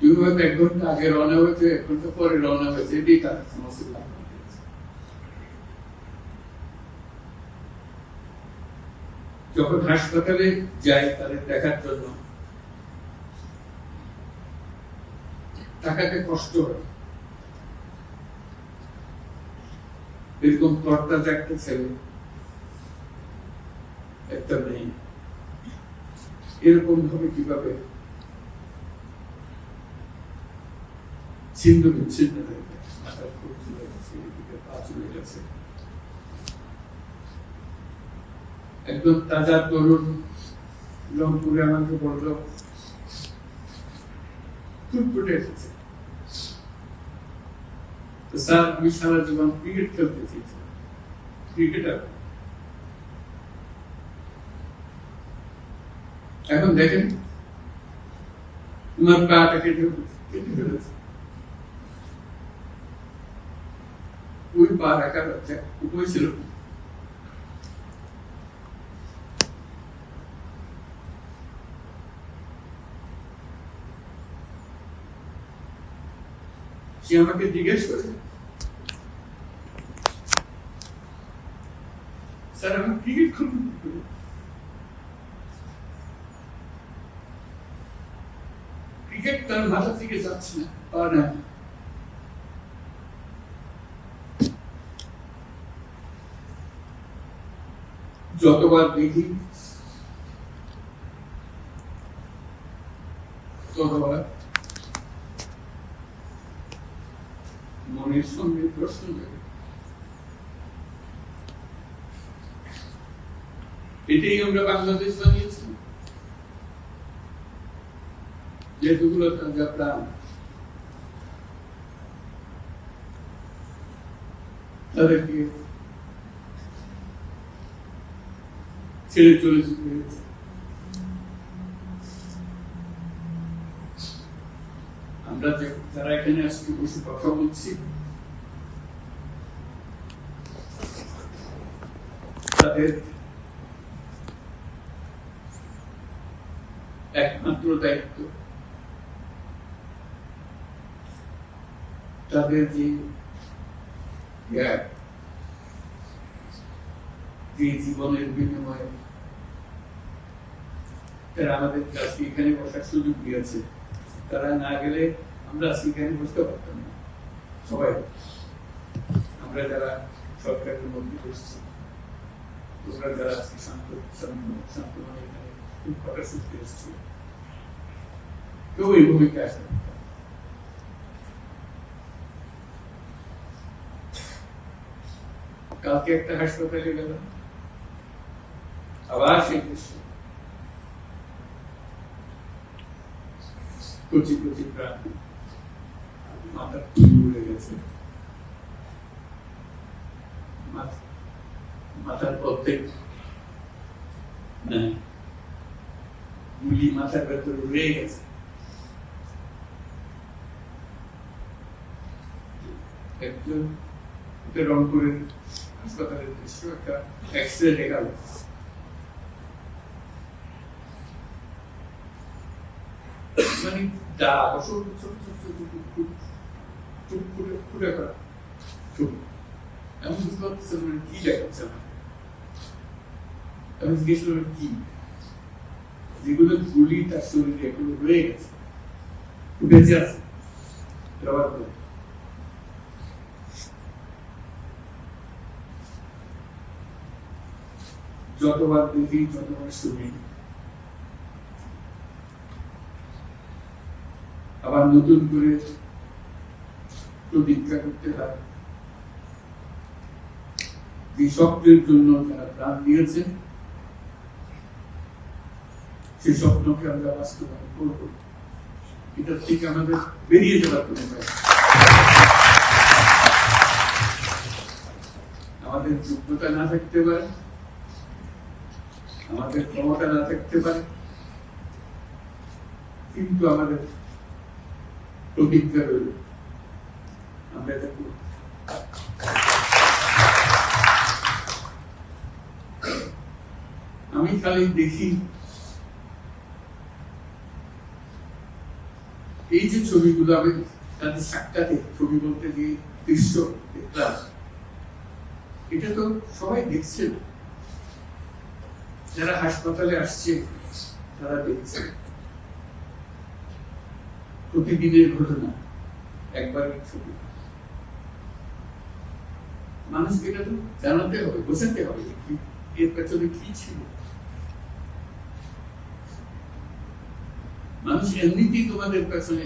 হয়তো এক ঘণ্টা আগে রওনা হয়েছে, এক ঘণ্টা পরে রওনা হয়েছে, এটাই তার সমস্যা। যখন হাসপাতালে যাই তাদের দেখার জন্য টাকাতে কষ্ট হয়। এরকম তরতাজা একটা ছেলে, একটা মেয়ে। এরকম ভাবে কীভাবে ছিন্ন বিচ্ছিন্ন একদম তাজা তরুণ রংপুরে আমাকে ফুটফুটে এসেছে স্যার, আমি সারা জীবন ক্রিকেট খেলতে চেয়েছি। ক্রিকেটার এখন দেখেন তোমার পাটা কেটে কেটে ফেলেছে। ওই হচ্ছে উপায় ছিল। সে আমাকে জিজ্ঞেস করেছে, স্যার, আমি ক্রিকেট খেলব ক্রিকেট তার মাথা থেকে যাচ্ছে না পারে না। যতবার দেখি ততবার মনের সঙ্গে প্রশ্ন জাগে এটাই আমরা বাংলাদেশ বানিয়েছি যেগুলো তাজা প্রাণ তাদেরকে ছেড়ে চলে যেতে আমরা যারা এখানে আজকে বসে কথা বলছি। একমাত্র দায়িত্ব। তাদের যে জীবনের বিনিময়ে তারা আমাদের কাছে এখানে বসার সুযোগ দিয়েছে তারা না গেলে আমরা আজকে এখানে বসতে পারতাম না সবাই আমরা যারা সরকারের মধ্যে বসছি তোমরা যারা আজকে শান্ত শান্ত শান্ত মানে এখানে খুব কথা শুনতে এসছি কেউ এই ভূমিকা আসে না। কালকে একটা হাসপাতালে গেলাম আবার সেই দৃশ্য কচি কচি প্রাণ উড়ে গেছে। মাথার নাই গুলি মাথার ভেতরে উড়ে গেছে। একজন রংপুরের হাসপাতালের দৃশ্য, একটা এক্স রে দেখাল। মানে দা ছোট ছোট ছোট ছোট ছোট ছোট ফুটে করা। চুপ। এমন বুঝতে পারতেছে মানে কি দেখাচ্ছে আমার আমি জিজ্ঞেস করলাম কি? যেগুলো গুলি তার শরীরে এগুলো রয়ে গেছে। বেঁচে আছে ব্যবহার করে যতবার দেখি যতবার শুনি আবার নতুন করে প্রতিজ্ঞা করতে হয়। স্বপ্নের জন্য যারা প্রাণ দিয়েছে সেই স্বপ্নকে আমরা বাস্তবায়ন করব। এটার থেকে আমাদের বেরিয়ে যাওয়ার কোনো আমাদের যোগ্যতা না থাকতে পারে, আমাদের ক্ষমতা না থাকতে পারে, কিন্তু আমাদের প্রতিজ্ঞা রইল আমরা। আমি খালি দেখি, এই যে ছবিগুলো আমি তাদের সাক্ষাতে ছবি বলতে যে দৃশ্য দেখলাম, এটা তো সবাই দেখছে যারা হাসপাতালে আসছে, তারা দেখছে প্রতিদিনের ঘটনা একবারের ছবি। মানুষকে এটা তো জানাতে হবে, বোঝাতে হবে এর পেছনে কি ছিল। মানুষ এমনিতেই তোমাদের পেছনে